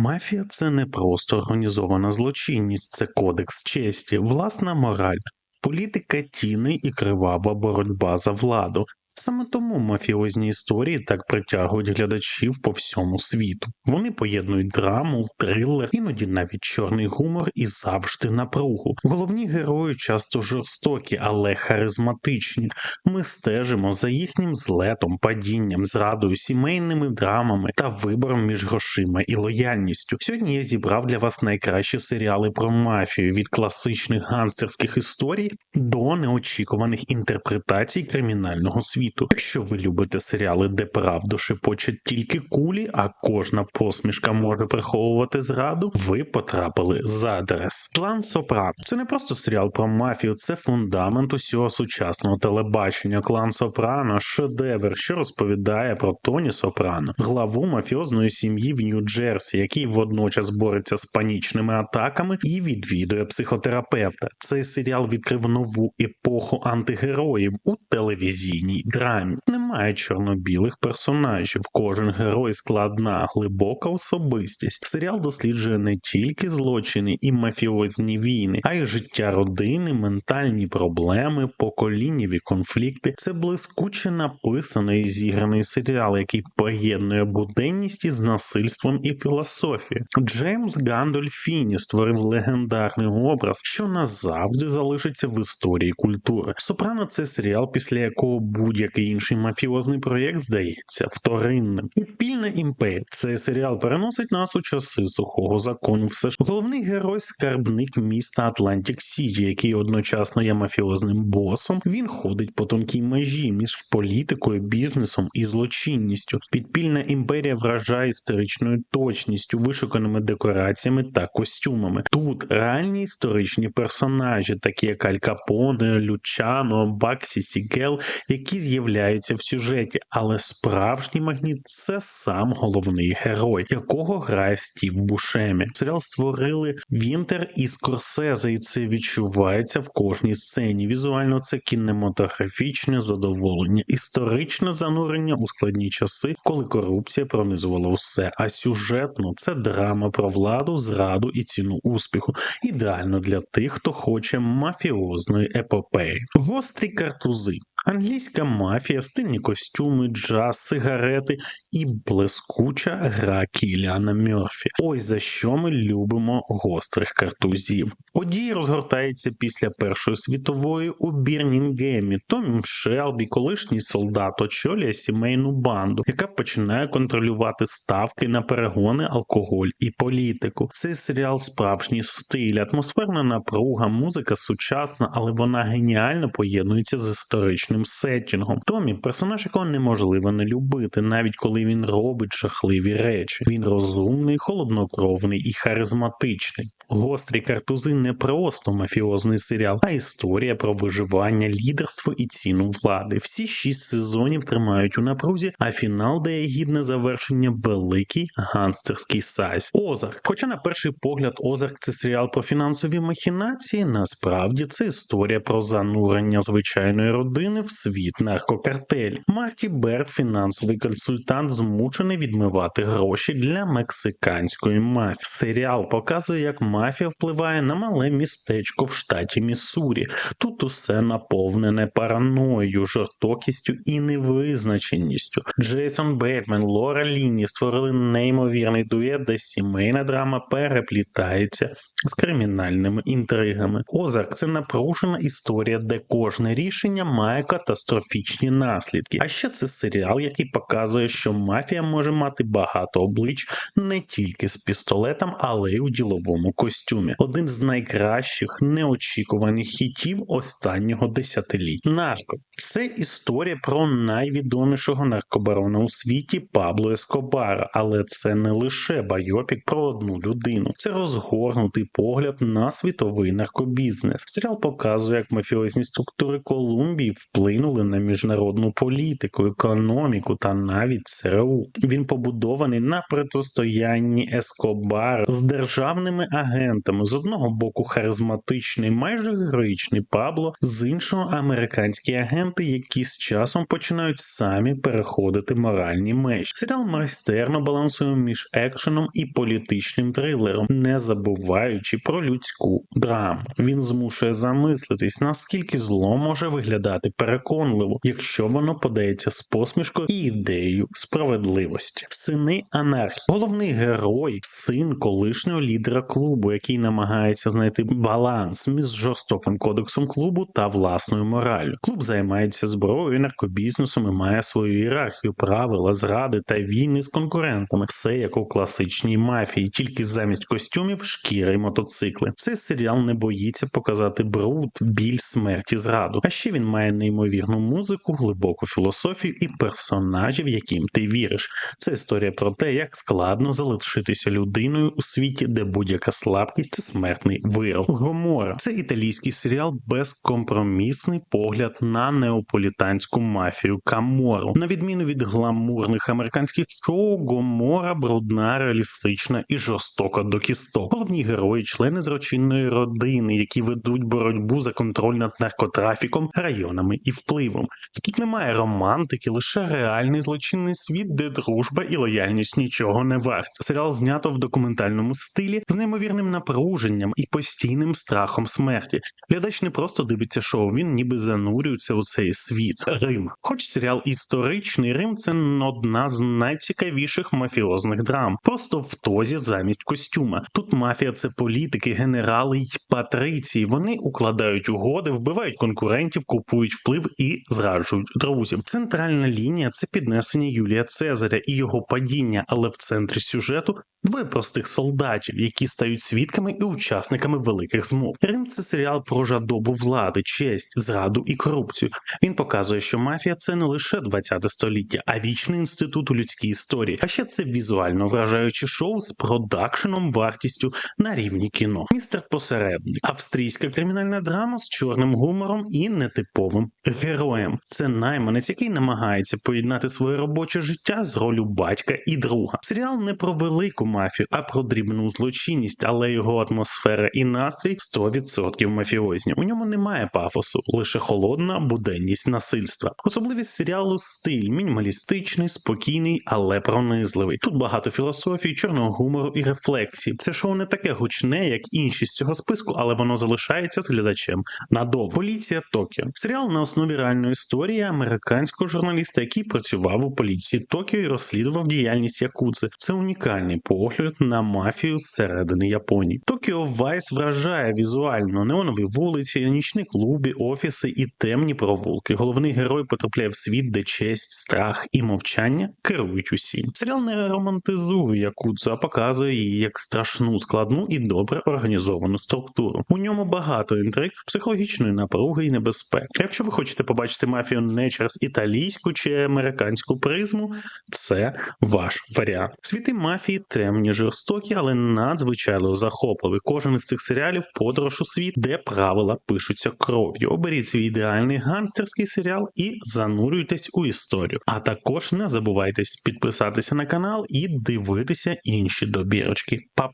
Мафія це не просто організована злочинність, це кодекс честі, власна мораль, політика тіни і кривава боротьба за владу. Саме тому мафіозні історії так притягують глядачів по всьому світу. Вони поєднують драму, трилер, іноді навіть чорний гумор і завжди напругу. Головні герої часто жорстокі, але харизматичні. Ми стежимо за їхнім злетом, падінням, зрадою, сімейними драмами та вибором між грошима і лояльністю. Сьогодні я зібрав для вас найкращі серіали про мафію від класичних ганстерських історій до неочікуваних інтерпретацій кримінального світу світу. Якщо ви любите серіали, де правду шепочуть тільки кулі, а кожна посмішка може приховувати зраду, ви потрапили за адрес. Клан Сопрано це не просто серіал про мафію, це фундамент усього сучасного телебачення. Клан Сопрано шедевр, що розповідає про Тоні Сопрано, главу мафіозної сім'ї в Нью-Джерсі, який водночас бореться з панічними атаками і відвідує психотерапевта. Цей серіал відкрив нову епоху антигероїв у телевізійній драмі. Немає чорно-білих персонажів. Кожен герой складна, глибока особистість. Серіал досліджує не тільки злочини і мафіозні війни, а й життя родини, ментальні проблеми, поколіннєві конфлікти. Це блискуче написаний і зіграний серіал, який поєднує буденність із насильством і філософією. Джеймс Гандольфіні створив легендарний образ, що назавжди залишиться в історії культури. Сопрано це серіал, після якого будь будь-який інший мафіозний проєкт здається вторинним. Підпільна імперія. Цей серіал переносить нас у часи сухого закону. Все ж головний герой скарбник міста Атлантик Сіті, який одночасно є мафіозним босом. Він ходить по тонкій межі між політикою, бізнесом і злочинністю. Підпільна імперія вражає історичною точністю, вишуканими декораціями та костюмами. Тут реальні історичні персонажі, такі як Аль Капоне, Лючано, Баксі Сігел, які з'являються в сюжеті, але справжній магніт це сам головний герой, якого грає Стів Бушемі. Серіал створили Вінтер і Скорсезе, і це відчувається в кожній сцені. Візуально це кінематографічне задоволення, історичне занурення у складні часи, коли корупція пронизувала все. А сюжетно це драма про владу, зраду і ціну успіху. Ідеально для тих, хто хоче мафіозної епопеї. Гострі картузи. Англійська мафія, стильні костюми, джаз, сигарети і блискуча гра Кіліана Мьорфі. Ось за що ми любимо гострих картузів. Події розгортаються після Першої світової у Бірнінгемі. Томі Шелбі, колишній солдат, очолює сімейну банду, яка починає контролювати ставки на перегони, алкоголь і політику. Цей серіал справжній стиль, атмосферна напруга, музика сучасна, але вона геніально поєднується з історичним містичним сеттінгом. Томі персонаж, якого неможливо не любити, навіть коли він робить жахливі речі. Він розумний, холоднокровний і харизматичний. Гострі картузи не просто мафіозний серіал, а історія про виживання, лідерство і ціну влади. Всі шість сезонів тримають у напрузі, а фінал дає гідне завершення великий ганстерський сайз. Озарк. Хоча на перший погляд, Озарк це серіал про фінансові махінації, насправді це історія про занурення звичайної родини в світ наркокартель. Марті Берт, фінансовий консультант, змучений відмивати гроші для мексиканської мафії. Серіал показує, як мафія впливає на мале містечко в штаті Міссурі. Тут усе наповнене параною, жорстокістю і невизначеністю. Джейсон Бейтмен, Лора Лінні створили неймовірний дует, де сімейна драма переплітається з кримінальними інтригами. Озарк це напружена історія, де кожне рішення має катастрофічні наслідки. А ще це серіал, який показує, що мафія може мати багато облич не тільки з пістолетом, але й у діловому костюмі. Один з найкращих неочікуваних хітів останнього десятиліття. Нарко це історія про найвідомішого наркобарона у світі Пабло Ескобара, але це не лише байопік про одну людину, це розгорнутий погляд на світовий наркобізнес. Серіал показує, як мафіозні структури Колумбії вплинули на міжнародну політику, економіку та навіть ЦРУ. Він побудований на протистоянні Ескобара з державними агентами. З одного боку, харизматичний, майже героїчний Пабло, з іншого американські агенти, які з часом починають самі переходити моральні межі. Серіал майстерно балансує між екшеном і політичним трилером, не забуваючи про людську драму. Він змушує замислитись, наскільки зло може виглядати переконливо, якщо воно подається з посмішкою і ідеєю справедливості. Сини анархії. Головний герой, син колишнього лідера клубу, який намагається знайти баланс між жорстоким кодексом клубу та власною мораллю. Клуб займається зброєю, наркобізнесом і має свою ієрархію, правила, зради та війни з конкурентами. Все як у класичній мафії, тільки замість костюмів, шкіри мотоцикли. Цей серіал не боїться показати бруд, біль, смерті, зраду. А ще він має неймовірну музику, глибоку філософію і персонажів, яким ти віриш. Це історія про те, як складно залишитися людиною у світі, де будь-яка слабкість смертний вирок. Гомора це італійський серіал безкомпромісний погляд на неаполітанську мафію Камору. На відміну від гламурних американських шоу, Гомора брудна, реалістична і жорстока до кісток. Головні герої, члени злочинної родини, які ведуть боротьбу за контроль над наркотрафіком, районами і впливом. Тут немає романтики, лише реальний злочинний світ, де дружба і лояльність нічого не варті. Серіал знято в документальному стилі з неймовірним напруженням і постійним страхом смерті. Глядач не просто дивиться шоу, він ніби занурюється у цей світ. Рим. Хоч серіал історичний, Рим це одна з найцікавіших мафіозних драм. Просто в тозі замість костюма. Тут мафія це політики, генерали й патриції. Вони укладають угоди, вбивають конкурентів, купують вплив і зраджують друзів. Центральна лінія це піднесення Юлія Цезаря і його падіння, але в центрі сюжету двоє простих солдатів, які стають свідками і учасниками великих змов. Рим це серіал про жадобу влади, честь, зраду і корупцію. Він показує, що мафія це не лише 20 століття, а вічний інститут у людській історії. А ще це візуально вражаюче шоу з продакшеном вартістю на рівні кіно. Містер посередник, австрійська кримінальна драма з чорним гумором і нетиповим героєм. Це найманець, який намагається поєднати своє робоче життя з ролю батька і друга. Серіал не про велику мафію, а про дрібну злочинність, але його атмосфера і настрій 100% мафіозні. У ньому немає пафосу, лише холодна буденність насильства. Особливість серіалу стиль мінімалістичний, спокійний, але пронизливий. Тут багато філософії, чорного гумору і рефлексій. Це шоу не таке гучне, як інші з цього списку, але воно залишається з глядачем надовго. Поліція Токіо. Серіал на основі реальної історії американського журналіста, який працював у поліції Токіо і розслідував діяльність Якуци. Це унікальний погляд на мафію зсередини Японії. Токіо Вайс вражає візуально неонові вулиці, нічні клуби, офіси і темні провулки. Головний герой потрапляє в світ, де честь, страх і мовчання керують усім. Серіал не романтизує Якудзу, а показує її як страшну, складну і добре організовану структуру. У ньому багато інтриг, психологічної напруги і небезпек. Якщо ви хочете побачити мафію не через італійську чи американську призму, це ваш варіант. Світи мафії темні, жорстокі, але надзвичайно захопливі. Кожен із цих серіалів подорож у світ, де правила пишуться кров'ю. Оберіть свій ідеальний гангстерський серіал і занурюйтесь у історію. А також не забувайте підписатися на канал і дивитися інші добірочки. Па-па!